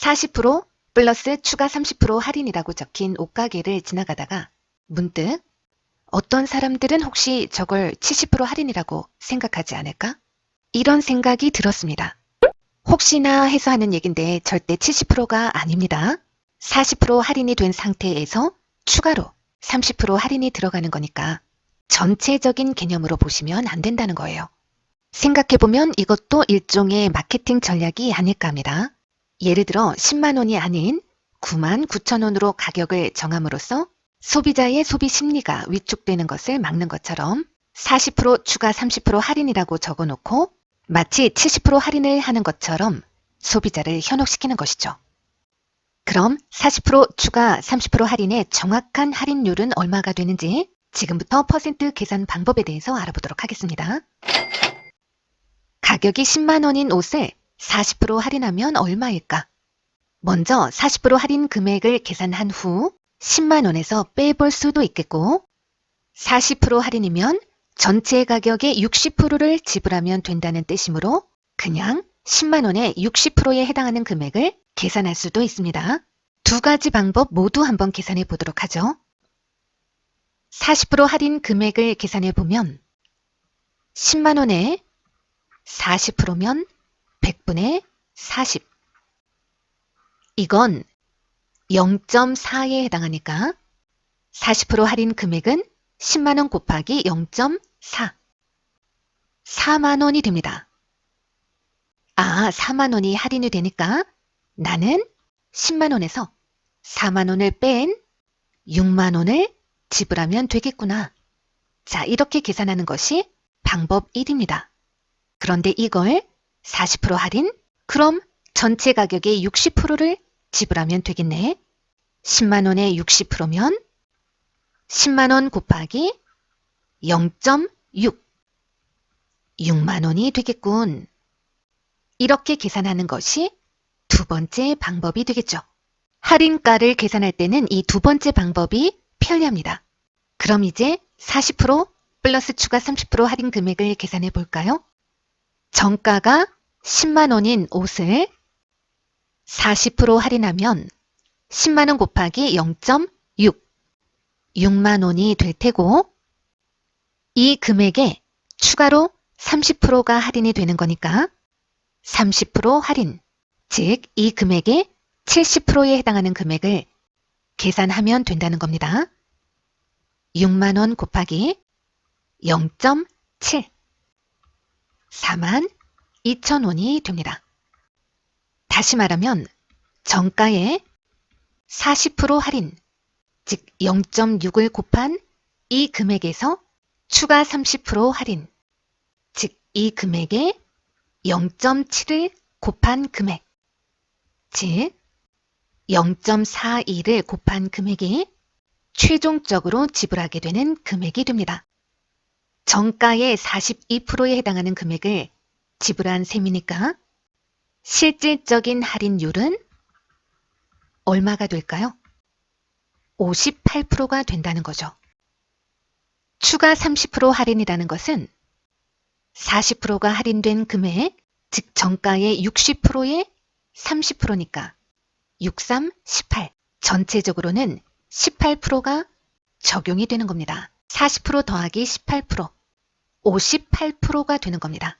40% 플러스 추가 30% 할인이라고 적힌 옷가게를 지나가다가 문득 어떤 사람들은 혹시 저걸 70% 할인이라고 생각하지 않을까? 이런 생각이 들었습니다. 혹시나 해서 하는 얘긴데 절대 70%가 아닙니다. 40% 할인이 된 상태에서 추가로 30% 할인이 들어가는 거니까 전체적인 개념으로 보시면 안 된다는 거예요. 생각해보면 이것도 일종의 마케팅 전략이 아닐까 합니다. 예를 들어 10만 원이 아닌 9만 9천 원으로 가격을 정함으로써 소비자의 소비 심리가 위축되는 것을 막는 것처럼 40% 추가 30% 할인이라고 적어놓고 마치 70% 할인을 하는 것처럼 소비자를 현혹시키는 것이죠. 그럼 40% 추가 30% 할인의 정확한 할인율은 얼마가 되는지 지금부터 퍼센트 계산 방법에 대해서 알아보도록 하겠습니다. 가격이 10만 원인 옷을 40% 할인하면 얼마일까? 먼저 40% 할인 금액을 계산한 후 10만 원에서 빼볼 수도 있겠고 40% 할인이면 전체 가격의 60%를 지불하면 된다는 뜻이므로 그냥 10만 원의 60%에 해당하는 금액을 계산할 수도 있습니다. 두 가지 방법 모두 한번 계산해 보도록 하죠. 40% 할인 금액을 계산해 보면 10만 원에 40%면 100분의 40. 이건 0.4에 해당하니까 40% 할인 금액은 10만원 곱하기 0.4. 4만원이 됩니다. 아, 4만원이 할인이 되니까 나는 10만원에서 4만원을 뺀 6만원을 지불하면 되겠구나. 자, 이렇게 계산하는 것이 방법 1입니다. 그런데 이걸 40% 할인? 그럼 전체 가격의 60%를 지불하면 되겠네. 10만원의 60%면 10만원 곱하기 0.6. 6만원이 되겠군. 이렇게 계산하는 것이 두 번째 방법이 되겠죠. 할인가를 계산할 때는 이 두 번째 방법이 편리합니다. 그럼 이제 40% 플러스 추가 30% 할인 금액을 계산해 볼까요? 정가가 10만 원인 옷을 40% 할인하면 10만 원 곱하기 0.6, 6만 원이 될 테고 이 금액에 추가로 30%가 할인이 되는 거니까 30% 할인, 즉 이 금액의 70%에 해당하는 금액을 계산하면 된다는 겁니다. 6만 원 곱하기 0.7 4만 2천 원이 됩니다. 다시 말하면 정가에 40% 할인, 즉 0.6을 곱한 이 금액에서 추가 30% 할인, 즉 이 금액에 0.7을 곱한 금액, 즉 0.42를 곱한 금액이 최종적으로 지불하게 되는 금액이 됩니다. 정가의 42%에 해당하는 금액을 지불한 셈이니까 실질적인 할인율은 얼마가 될까요? 58%가 된다는 거죠. 추가 30% 할인이라는 것은 40%가 할인된 금액, 즉 정가의 60%의 30%니까 63, 18. 전체적으로는 18%가 적용이 되는 겁니다. 40% 더하기 18%, 58%가 되는 겁니다.